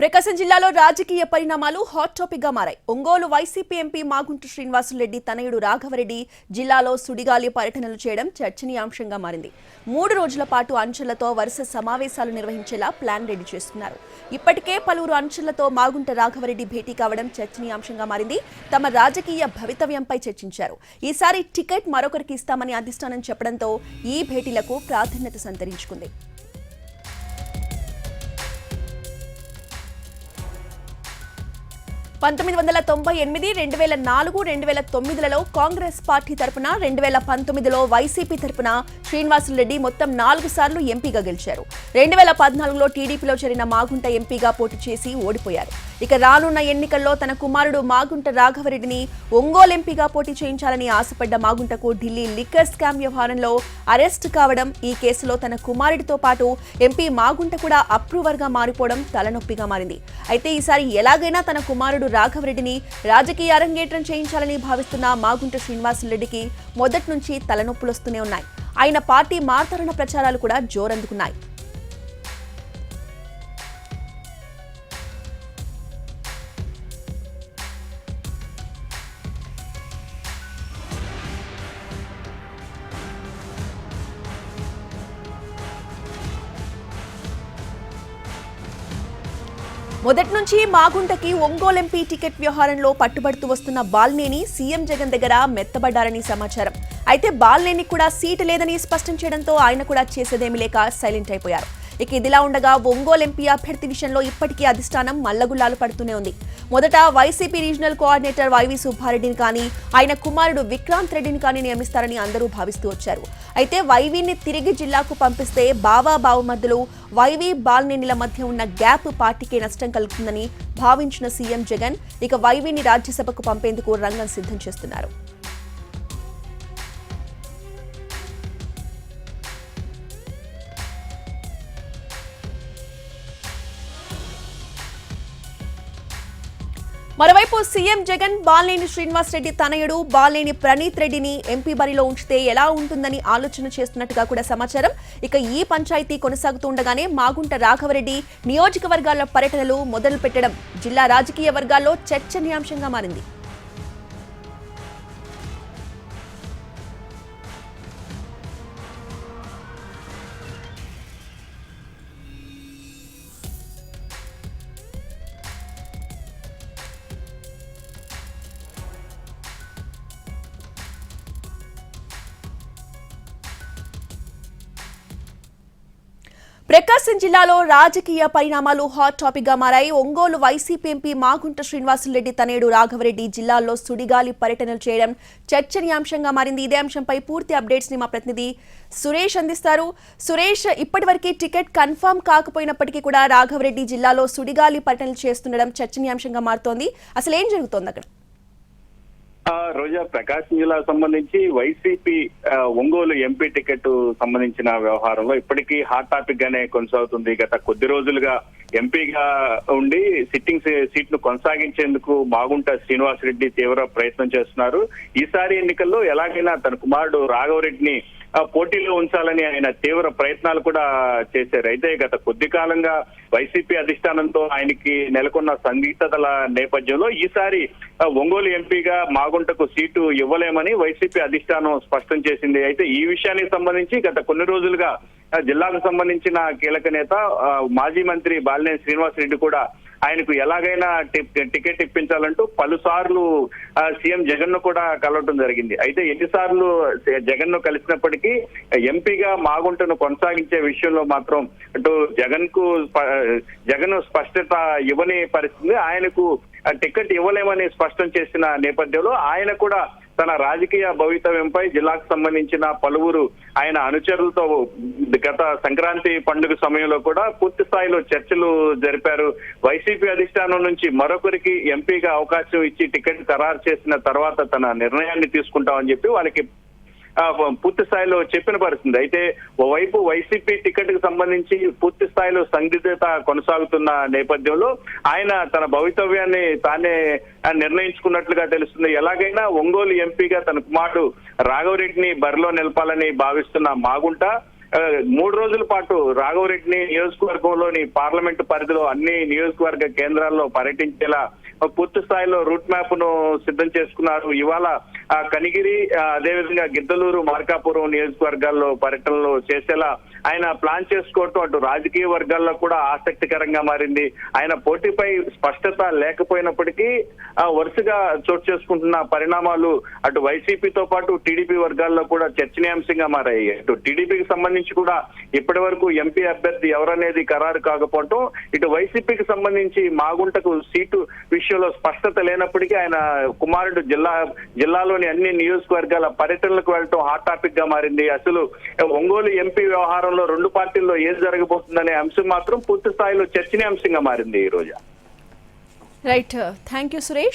ప్రకాశం జిల్లాలో రాజకీయ పరిణామాలు హాట్ టాపిక్గా మారాయి. ఒంగోలు వైసీపీ ఎంపీ మాగుంట శ్రీనివాసులరెడ్డి తనయుడు రాఘవరెడ్డి జిల్లాలో సుడిగాలి పర్యటనలు చేయడం చర్చనీయాంశంగా మారింది. మూడు రోజుల పాటు అంచెలతో వరుస సమావేశాలు నిర్వహించేలా ప్లాన్ రెడీ చేస్తున్నారు ఇప్పటికే పలువురు అంచెలతో మాగుంట రాఘవరెడ్డి భేటీ కావడం చర్చనీయాంశంగా మారింది. తమ రాజకీయ భవితవ్యంపై చర్చించారు. ఈసారి టికెట్ మరొకరికి ఇస్తామని అధిష్టానం చెప్పడంతో ఈ భేటీలకు ప్రాధాన్యత సంతరించుకుంది. పంతొమ్మిది వందల తొంభై ఎనిమిది రెండు వేల నాలుగు రెండు వేల తొమ్మిదిలలో కాంగ్రెస్ పార్టీ తరపున రెండు వేల పంతొమ్మిదిలో వైసీపీ తరపున శ్రీనివాసులరెడ్డి మొత్తం నాలుగు సార్లు ఎంపీగా గెలిచారు. రెండు వేల పద్నాలుగులో టీడీపీలో చేరిన మాగుంట ఎంపీగా పోటీ చేసి ఓడిపోయారు. ఇక రానున్న ఎన్నికల్లో తన కుమారుడు మాగుంట రాఘవరెడ్డిని ఒంగోలు ఎంపీగా పోటీ చేయించాలని ఆశపడ్డ మాగుంటకు ఢిల్లీ లిక్కర్ స్కామ్ వ్యవహారంలో అరెస్ట్ కావడం ఈ కేసులో తన కుమారుడితో పాటు ఎంపీ మాగుంట కూడా అప్రూవర్గా మారిపోవడం తలనొప్పిగా మారింది. అయితే ఈసారి ఎలాగైనా తన కుమారుడు రాఘవరెడ్డిని రాజకీయ అరంగేట్రం చేయించాలని భావిస్తున్న మాగుంట శ్రీనివాసులరెడ్డికి మొదటి నుంచి తలనొప్పులొస్తూనే ఉన్నాయి. ఆయన పార్టీ మారుతారన్న ప్రచారాలు కూడా జోరందుకున్నాయి. మొదటి నుంచి మాగుంటకి ఒంగోలు ఎంపీ టికెట్ వ్యవహారంలో పట్టుబడుతూ వస్తున్న బాల్నేని సీఎం జగన్ దగ్గర మెత్తబడ్డారని సమాచారం. అయితే బాల్నేని కూడా సీటు లేదని స్పష్టం చేయడంతో ఆయన కూడా చేసేదేమీ లేక సైలెంట్ అయిపోయారు. ఇక ఇదిలా ఉండగా ఒంగోలు ఎంపీ అభ్యర్థి విషయంలో ఇప్పటికీ అధిష్టానం మల్లగుల్లాలు పడుతూనే ఉంది. మొదట వైసీపీ రీజనల్ కోఆర్డినేటర్ వైవి సుబ్బారెడ్డిని కానీ ఆయన కుమారుడు విక్రాంత్ రెడ్డిని కానీ నియమిస్తారని అందరూ భావిస్తూ వచ్చారు. అయితే వైవీని తిరిగి జిల్లాకు పంపిస్తే బావా బావమర్దులు వైవి బాల్నేనిల మధ్య ఉన్న గ్యాప్ పార్టీకే నష్టం కలుగుతుందని భావించిన సీఎం జగన్ ఇక వైవీని రాజ్యసభకు పంపేందుకు రంగం సిద్ధం చేస్తున్నారు. మరోవైపు సీఎం జగన్ బాలినేని శ్రీనివాస్ రెడ్డి తనయుడు బాలినేని ప్రణీత్ రెడ్డిని ఎంపీ బరిలో ఉంచితే ఎలా ఉంటుందని ఆలోచన చేస్తున్నట్టుగా కూడా సమాచారం. ఇక ఈ పంచాయతీ కొనసాగుతూ ఉండగానే మాగుంట రాఘవరెడ్డి నియోజకవర్గాల పర్యటనలు మొదలు పెట్టడం జిల్లా రాజకీయ వర్గాల్లో చర్చనీయాంశంగా మారింది. ప్రకాశం జిల్లాలో రాజకీయ పరిణామాలు హాట్ టాపిక్గా మారాయి. ఒంగోలు వైసీపీ ఎంపీ మాగుంట శ్రీనివాసులరెడ్డి తనేడు రాఘవరెడ్డి జిల్లాల్లో సుడిగాలి పర్యటనలు చేయడం చర్చనీయాంశంగా మారింది. ఇదే అంశంపై పూర్తి అప్డేట్స్ని మా ప్రతినిధి సురేష్ అందిస్తారు. సురేష్ ఇప్పటివరకు టికెట్ కన్ఫర్మ్ కాకపోయినప్పటికీ కూడా రాఘవరెడ్డి జిల్లాలో సుడిగాలి పర్యటనలు చేస్తుండడం చర్చనీయాంశంగా మారుతోంది. అసలు ఏం జరుగుతోంది అక్కడ? రోజా ప్రకాశం జిల్లా సంబంధించి వైసీపీ ఒంగోలు ఎంపీ టికెట్ సంబంధించిన వ్యవహారంలో ఇప్పటికీ హాట్ టాపిక్ గానే కొనసాగుతుంది. గత కొద్ది రోజులుగా ఎంపీగా ఉండి సిట్టింగ్ సీట్ను కొనసాగించేందుకు బాగుంట శ్రీనివాస్ రెడ్డి తీవ్ర ప్రయత్నం చేస్తున్నారు. ఈసారి ఎన్నికల్లో ఎలాగైనా తన కుమారుడు రాఘవరెడ్డిని పోటీలో ఉంచాలని ఆయన తీవ్ర ప్రయత్నాలు కూడా చేశారు. అయితే గత కొద్ది కాలంగా వైసీపీ అధిష్టానంతో ఆయనకి నెలకొన్న సందిగ్ధతల నేపథ్యంలో ఈసారి ఒంగోలు ఎంపీగా మాగుంటకు సీటు ఇవ్వలేమని వైసీపీ అధిష్టానం స్పష్టం చేసింది. అయితే ఈ విషయానికి సంబంధించి గత కొన్ని రోజులుగా జిల్లాకు సంబంధించిన కీలక నేత మాజీ మంత్రి బాలినేని శ్రీనివాస్ రెడ్డి కూడా ఆయనకు ఎలాగైనా టికెట్ ఇప్పించాలంటూ పలుసార్లు సీఎం జగన్ను కూడా కలవటం జరిగింది. అయితే ఎన్నిసార్లు జగన్ను కలిసినప్పటికీ ఎంపీగా మాగుంటను కొనసాగించే విషయంలో మాత్రం అటు జగన్కు జగన్ స్పష్టత ఇవ్వని పరిస్థితి ఆయనకు టికెట్ ఇవ్వలేమని స్పష్టం చేసిన నేపథ్యంలో ఆయన కూడా తన రాజకీయ భవితవ్యంపై జిల్లాకు సంబంధించిన పలువురు ఆయన అనుచరులతో గత సంక్రాంతి పండుగ సమయంలో కూడా పూర్తి స్థాయిలో చర్చలు జరిపారు. వైసీపీ అధిష్టానం నుంచి మరొకరికి ఎంపీగా అవకాశం ఇచ్చి టికెట్ ఖరారు చేసిన తర్వాత తన నిర్ణయాన్ని తీసుకుంటామని చెప్పి వాళ్ళకి పూర్తి స్థాయిలో చెప్పిన పరిస్థితి. అయితే ఓవైపు వైసీపీ టికెట్కు సంబంధించి పూర్తి స్థాయిలో సందిగ్ధత కొనసాగుతున్న నేపథ్యంలో ఆయన తన భవితవ్యాన్ని తానే నిర్ణయించుకున్నట్లుగా తెలుస్తుంది. ఎలాగైనా ఒంగోలు ఎంపీగా తన కుమారుడు రాఘవరెడ్డిని బరిలో నిలపాలని భావిస్తున్న మాగుంట మూడు రోజుల పాటు రాఘవరెడ్డిని నియోజకవర్గంలోని పార్లమెంటు పరిధిలో అన్ని నియోజకవర్గ కేంద్రాల్లో పర్యటించేలా పూర్తి స్థాయిలో రూట్ మ్యాప్ను సిద్ధం చేసుకున్నారు. ఇవాళ ఆ, కనిగిరి అదేవిధంగా గిద్దలూరు మార్కాపురం నియోజకవర్గాల్లో పర్యటనలు చేసేలా ఆయన ప్లాన్ చేసుకోవటం అటు రాజకీయ వర్గాల్లో కూడా ఆసక్తికరంగా మారింది. ఆయన పోటీపై స్పష్టత లేకపోయినప్పటికీ వరుసగా చోటు చేసుకుంటున్న పరిణామాలు అటు వైసీపీతో పాటు టీడీపీ వర్గాల్లో కూడా చర్చనీయాంశంగా మారాయి. అటు టీడీపీకి సంబంధించి కూడా ఇప్పటి వరకు ఎంపీ అభ్యర్థి ఎవరనేది ఖరారు కాకపోవటం ఇటు వైసీపీకి సంబంధించి మాగుంటకు సీటు విషయంలో స్పష్టత లేనప్పటికీ ఆయన కుమారుడు జిల్లా జిల్లాలోని అన్ని నియోజకవర్గాల పర్యటనలకు వెళ్ళటం హాట్ టాపిక్గా మారింది. అసలు ఒంగోలు ఎంపీ వ్యవహారంలో రెండు పార్టీల్లో ఏది జరగబోతుందనే అంశం మాత్రం పూర్తి స్థాయిలో చర్చనీయాంశంగా మారింది ఈ రోజు. Right thank you Suresh